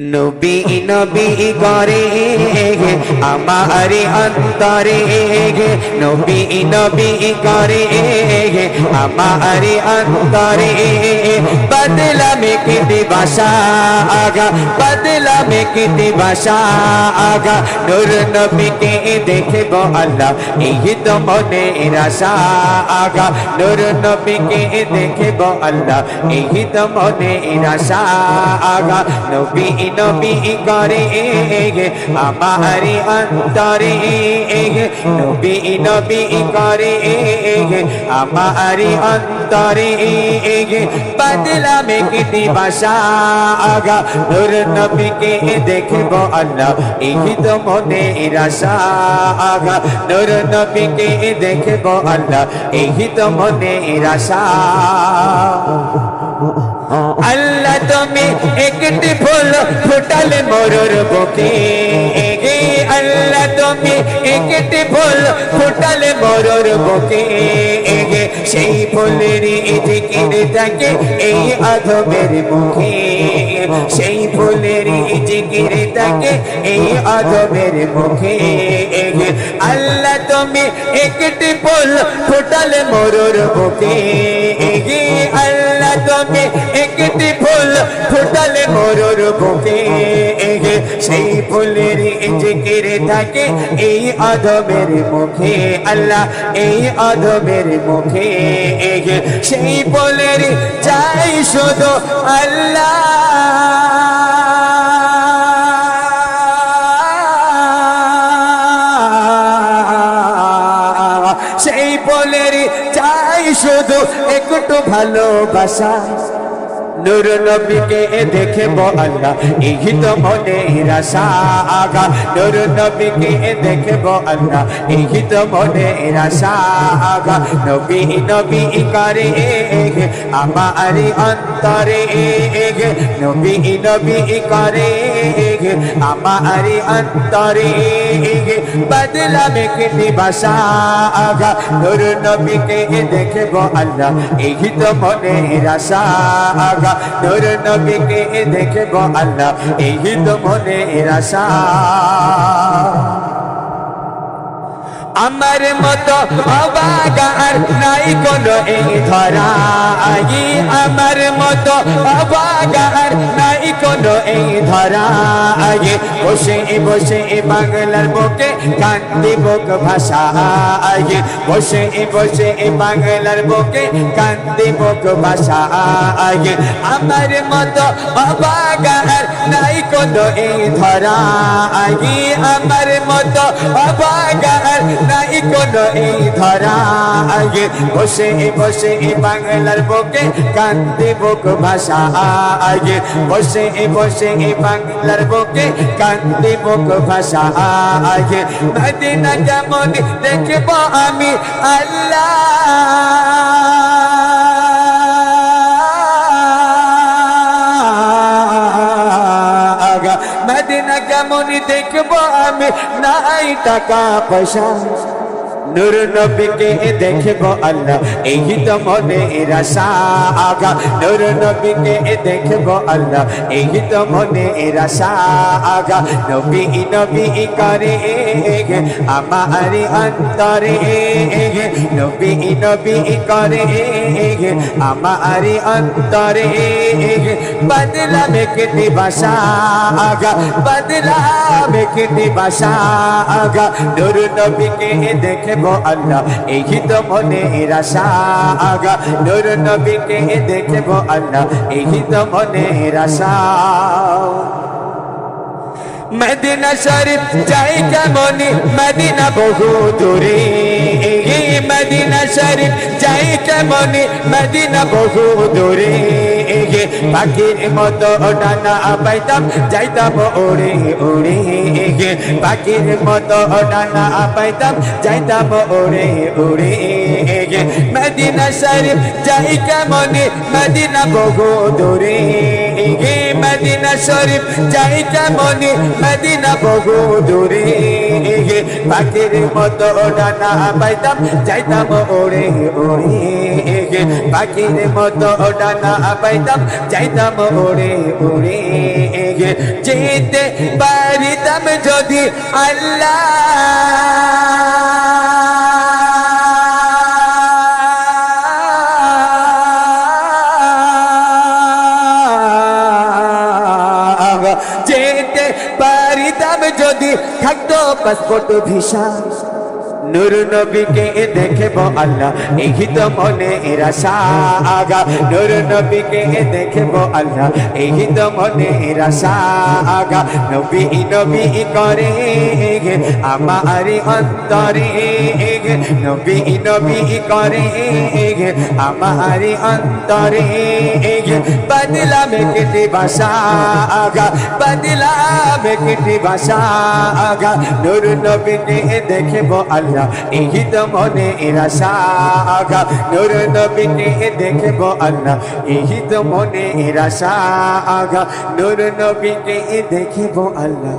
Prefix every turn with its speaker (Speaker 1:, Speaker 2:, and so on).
Speaker 1: নবী নবী করে আমারে অন্তরে। নবী নবী করে, আমার অন্তরে। বদলা মে কিতি বাসা আগা, বদলা মে কিতি বাসা আগা। নূর নবীকে দেখব আল্লাহ, এই তো মনে রাশা আগা। নূর নবীকে দেখব আল্লাহ, এই তো মনে রাশা আগা। নবী নবী করে, আমার অন্তরে। নবী নবী করে আমার অন্তরে বদলা মে কিতি বাসা আগা, নূর নবীকে দেখব আল্লাহ এই তো মনে রাশা আগা। নূর নবীকে দেখব আল্লাহ এই তো মনে রাশা আল্লাহ তুমি একটি ফুল ফুটালে মরুর বুকে। আল্লাহ তুমি একটি ফুল ফুটালে মরুর বুকে সেই ফুলের জিকির থাকে এই আধমের মুখে। সেই ফুলের জিকির থাকে এই আধমের মুখে আল্লাহ তুমি একটি ফুল ফুটালে মরুর বুকে আল্লাহ তুমি একটি ফুল ফুটালে মরুর বুকে সেই ফুলের জিকির থাকে, এই আদমের মুখে আল্লাহ, এই আদমের মুখে সেই ফুলের চাই শুধু আল্লাহ। সেই ফুলের চাই শুধু একটু ভালোবাসা। নূর নবীকে দেখব আল্লাহ এই তো মনে রাশা আগা। নূর নবীকে দেখব আল্লাহ এই তো মনে রাশা আগা। নবী নবী করে আমার অন্তরে নবী নবী করে আমার অন্তরে বদলা মে কিতি বাসা আগা নূর নবীকে দেখব আল্লাহ এই তো মনে রাশা আগা নূর নবীকে দেখব আল্লাহ এই তো মনে রাশা আমার মতো অবাগার নাই কোনো এই ধরা আমার মতো অবাগার কোনো এই ধরা আই বসে বসে বাংলার বুকে কান্দি বুক ভাষা আই বসে বসে বাংলার বুকে কান্দি বুক ভাষা আই আমার মতো অবাগার নাই কোনো এই ধরা আই আমার মতো অবাগার নাই কোনো এই ধরা আগে। বসে বসে বাংলার বুকে কান্দি বুক ভাষা আগে। বসে বসে বাংলার বুকে কান্দি বুক ভাষা আগে মদিনা কেমন দেখব আমি আল্লাহ। মদিনা কেমন দেখব আমি নাই টাকা পয়সা। নূর নবীকে দেখব আল্লাহ। এই তো মনে রাশা আগা। নূর নবীকে দেখব আল্লাহ। এই তো মনে রাশা আগা। নবী নবী করে আমার অন্তরে নবী নবী করে আমার অন্তরে বদলা মে কিতি বাসা আগা বদলা মে কিতি বাসা আগা নূর নবীকে দেখব আল্লাহ এই তো মনে রাশা আগা নূর নবীকে দেখব আল্লাহ এই তো মনে রাশা মদিনা শরীফ যাই কেমনি মদিনা বহু দূরে মদিনা শরীফ যাই কেমনি মদিনা বহু দূরে পাখির মতো ডানা পাইতাম, যাইতাম ওড়ে ওড়ে পাখির মতো ডানা পাইতাম, যাইতাম ওড়ে ওড়ে মদিনা শরীফ যাই কেমনি, মদিনা বহু দূরে। মদিনা শরীফ যাই কেমনি মদিনা বহু দূরে। পাখির মতো ডানা পাইতাম, যাইতাম ওড়ে ওড়ে পাখির মতো ডানা পাইতাম, যাইতাম ওড়ে ওড়ে যেতে পারিতাম যদি আল্লাহ। যদি থাকতো পাসপোর্ট ভিসা। নূর নবীকে দেখব আল্লাহ এই তো মনে রাশা আগা নূর নবীকে দেখব আল্লাহ এই তো মনে রাশা আগা নবী নবী করে আমার অন্তরে নবী নবী করে আমার অন্তরে বদলা মে ভাষা আগা বদলা মে ভাষা আগা। নূর নবীকে দেখব আল্লাহ এই তো মনে রাশা আগা নূর নবীকে দেখব আল্লাহ এই তো মনে রাশা আগা নূর নবীকে দেখব আল্লাহ